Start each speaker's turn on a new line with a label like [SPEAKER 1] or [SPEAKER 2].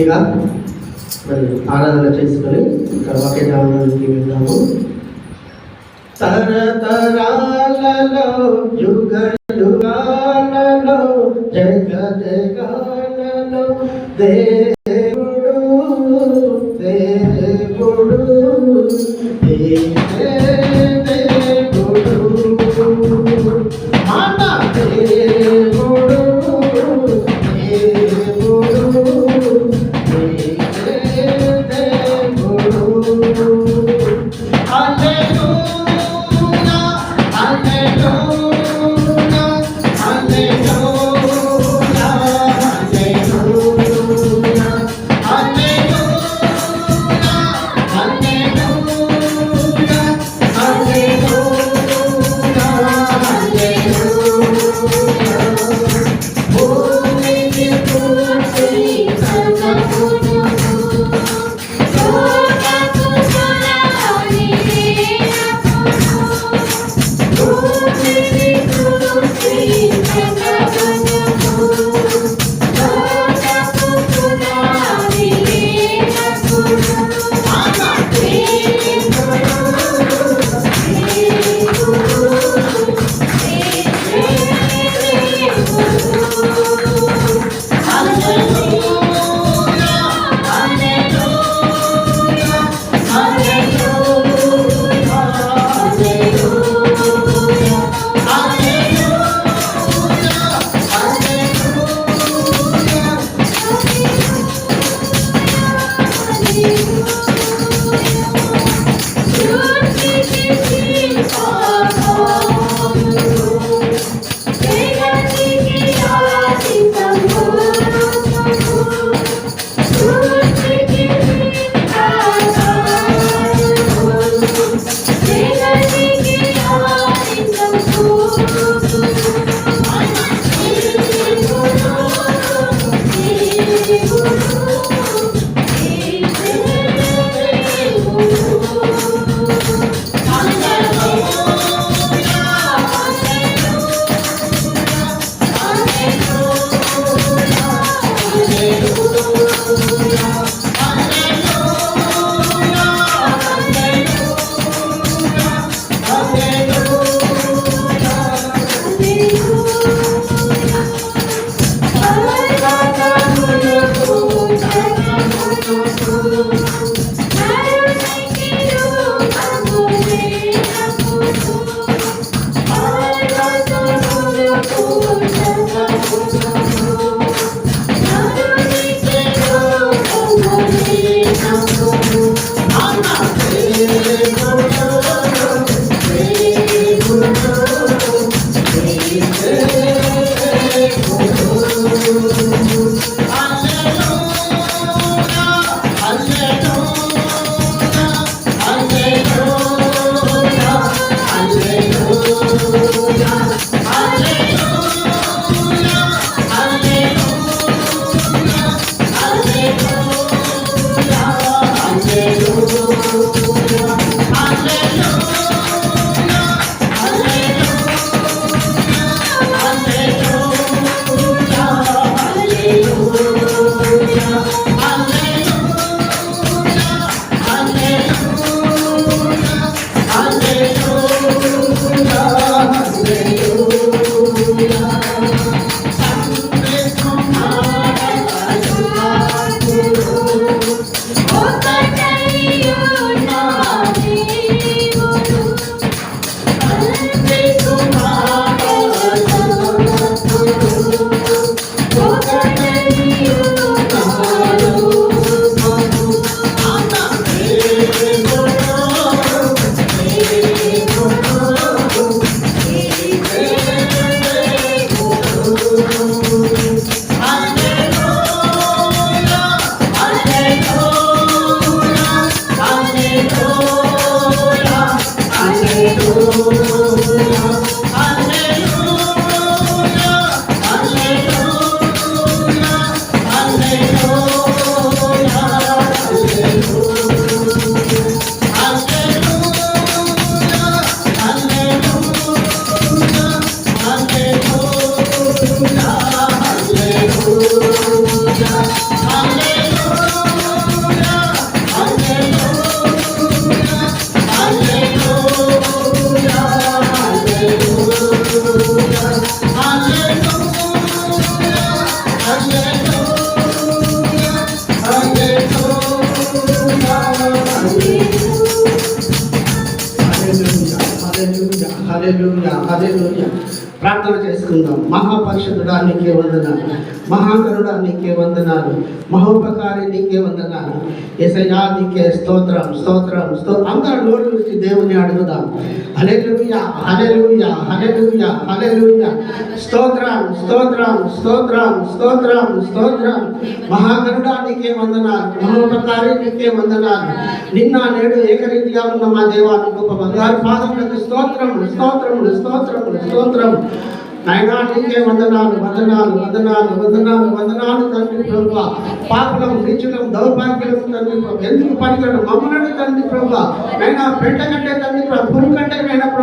[SPEAKER 1] ఇలా మరి ఆరాధన చేసుకొని ఇక్కడ వాక్యజామానికి వెళ్దాము. తరతరాలలో యుగ యుగాలలో జగ జగాలలో దేవుడు దేవుడు దేవుడు.
[SPEAKER 2] Thank you.
[SPEAKER 1] Hallelujah, hallelujah. ప్రార్థన చేసుకుందాం. మహాపరిషుడా నీకే వందనాలు. మహాకరుడా నీకే వందనాలు. మహోపకారి నీకే వందనాలు. ఎసయా నీకే స్తోత్రం స్తోత్రం స్తో అందరూ నోటి నుంచి దేవుని అడుగుదాం. హల్లెలూయా హల్లెలూయా హల్లెలూయా హల్లెలూయా. స్తోత్రం స్తోత్రం స్తోత్రం స్తోత్రం స్తోత్రం. మహాకరుడా నీకే వందనాలు. మహోపకారి నీకే వందనాలు. నిన్న నేడు ఏకరీతిగా ఉన్న మా దేవాన్ని గొప్ప బంగారు పాదములకు స్తోత్రములు స్తోత్రములు స్తోత్రములు స్తోత్రం. నాయనా నీకే వందనాలు వందనాలు వందనాలు వందనాలు వందనాలు తండ్రి ప్రభు. పాపలం నీచులం దౌర్భాగ్యులం తండ్రి ప్రభు. ఎందుకు పనికిరడు మమ్మలను తండ్రి ప్రభు. నైనా పెట్ట కంటే తండ్రి ప్రభు పురుగు కంటే నైనా ప్రభు?